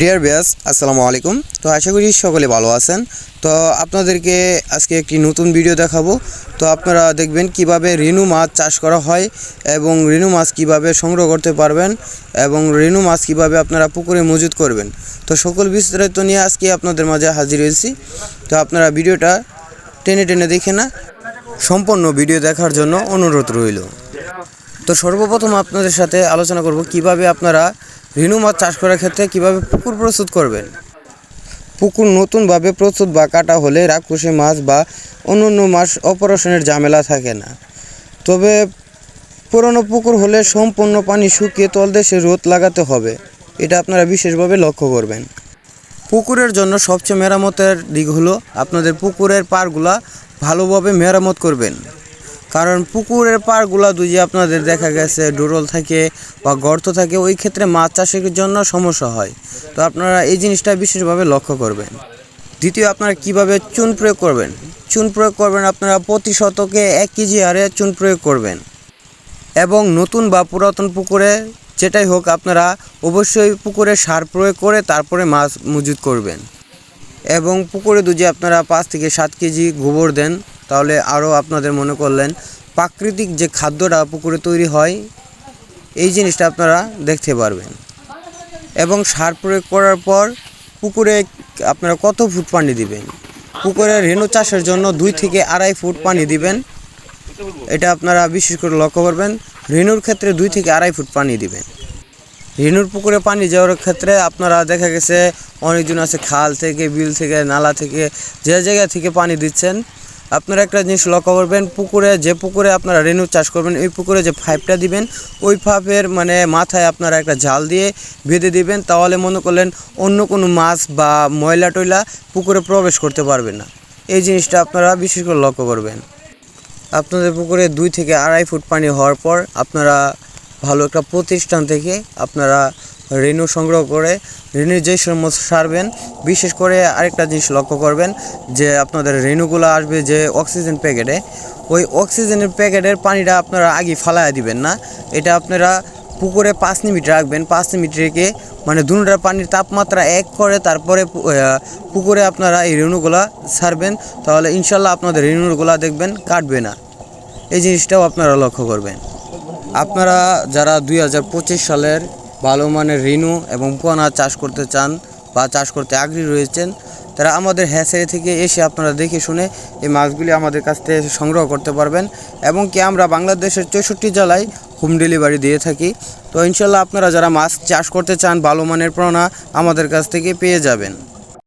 Deer বিয়াস আসসালামু আলাইকুম। তো আশা করি সকলে ভালো আছেন। তো আপনাদেরকে আজকে একটি নতুন ভিডিও দেখাবো। তো আপনারা দেখবেন কীভাবে রেনু মাছ চাষ করা হয় এবং রেনু মাছ কীভাবে সংগ্রহ করতে পারবেন এবং রেনু মাছ কীভাবে আপনারা পুকুরে মজুত করবেন। তো সকল বিস্তারিত নিয়ে আজকে আপনাদের মাঝে হাজির হয়েছি। তো আপনারা ভিডিওটা টেনে টেনে দেখে না। সম্পূর্ণ ভিডিও দেখার জন্য অনুরোধ রইল। তো সর্বপ্রথম আপনাদের সাথে আলোচনা করব কীভাবে আপনারা রেনু মাছ চাষ করার ক্ষেত্রে কীভাবে পুকুর প্রস্তুত করবেন? পুকুর নতুনভাবে প্রস্তুত বা কাটা হলে রাক্ষসী মাছ বা অন্য অন্য মাছ অপারেশনের ঝামেলা থাকে না। তবে পুরনো পুকুর হলে সম্পূর্ণ পানি শুকিয়ে তলদেশে রোদ লাগাতে হবে। এটা আপনারা বিশেষভাবে লক্ষ্য করবেন। পুকুরের জন্য সবচেয়ে মেরামতের দিক হলো আপনাদের পুকুরের পাড়গুলা ভালোভাবে মেরামত করবেন। কারণ পুকুরের পাড়গুলা যদি আপনাদের দেখা গেছে ডোরল থাকে বা গর্ত থাকে, ওই ক্ষেত্রে মাছ চাষের জন্য সমস্যা হয়। তো আপনারা এই জিনিসটা বিশেষভাবে লক্ষ্য করবেন। দ্বিতীয়, আপনারা কীভাবে চুন প্রয়োগ করবেন? চুন প্রয়োগ করবেন আপনারা প্রতি শতকে এক কেজি হারে চুন প্রয়োগ করবেন। এবং নতুন বা পুরাতন পুকুরে যেটাই হোক, আপনারা অবশ্যই পুকুরে সার প্রয়োগ করে তারপরে মাছ মজুত করবেন। এবং পুকুরে যদি আপনারা পাঁচ থেকে সাত কেজি গোবর দেন তাহলে আরও আপনাদের মনে করলেন, প্রাকৃতিক যে খাদ্যটা পুকুরে তৈরি হয়, এই জিনিসটা আপনারা দেখতে পারবেন। এবং সার প্রয়োগ করার পর পুকুরে আপনারা কত ফুট পানি দিবেন? পুকুরে রেণু চাষের জন্য দুই থেকে আড়াই ফুট পানি দিবেন। এটা আপনারা বিশেষ করে লক্ষ্য করবেন, রেণুর ক্ষেত্রে দুই থেকে আড়াই ফুট পানি দিবেন। রেণুর পুকুরে পানি যাওয়ার ক্ষেত্রে আপনারা দেখা গেছে, অনেকজন আছে খাল থেকে, বিল থেকে, নালা থেকে, যে জায়গা থেকে পানি দিচ্ছেন আপনারা একটা জিনিস লক্ষ্য করবেন, পুকুরে, যে পুকুরে আপনারা রেণু চাষ করবেন, ওই পুকুরে যে ফাইপটা দিবেন, ওই পাইপের মানে মাথায় আপনারা একটা জাল দিয়ে বেঁধে দিবেন, তাহলে মনে করলেন অন্য কোনো মাছ বা ময়লা টয়লা পুকুরে প্রবেশ করতে পারবে না। এই জিনিসটা আপনারা বিশেষ করে লক্ষ্য করবেন। আপনাদের পুকুরে দুই থেকে আড়াই ফুট পানি হওয়ার পর আপনারা ভালো একটা প্রতিষ্ঠান থেকে আপনারা রেণু সংগ্রহ করে, রেণুর যে সমস্ত সারবেন, বিশেষ করে আরেকটা জিনিস লক্ষ্য করবেন, যে আপনাদের রেণুগুলো আসবে যে অক্সিজেন প্যাকেটে, ওই অক্সিজেনের প্যাকেটের পানিটা আপনারা আগে ফালায় দিবেন না। এটা আপনারা পুকুরে পাঁচ মিনিট রাখবেন, পাঁচ মিনিট রেখে মানে দুটার পানির তাপমাত্রা এক করে তারপরে পুকুরে আপনারা এই রেণুগুলা ছাড়বেন তাহলে ইনশাল্লাহ আপনাদের রেণুগুলা দেখবেন কাটবে না। এই জিনিসটাও আপনারা লক্ষ্য করবেন। আপনারা যারা দুই হাজার পঁচিশ সালের ভালো মানের রেণু এবং পোনা চাষ করতে চান বা চাষ করতে আগ্রহী রয়েছেন, তারা আমাদের হ্যাচারি থেকে এসে আপনারা দেখে শুনে এই মাছগুলি আমাদের কাছ থেকে এসে সংগ্রহ করতে পারবেন এবং কি আমরা বাংলাদেশের চৌষট্টি জেলায় হোম ডেলিভারি দিয়ে থাকি। তো ইনশাল্লাহ আপনারা যারা মাছ চাষ করতে চান, ভালো মানের পোনা আমাদের কাছ থেকে পেয়ে যাবেন।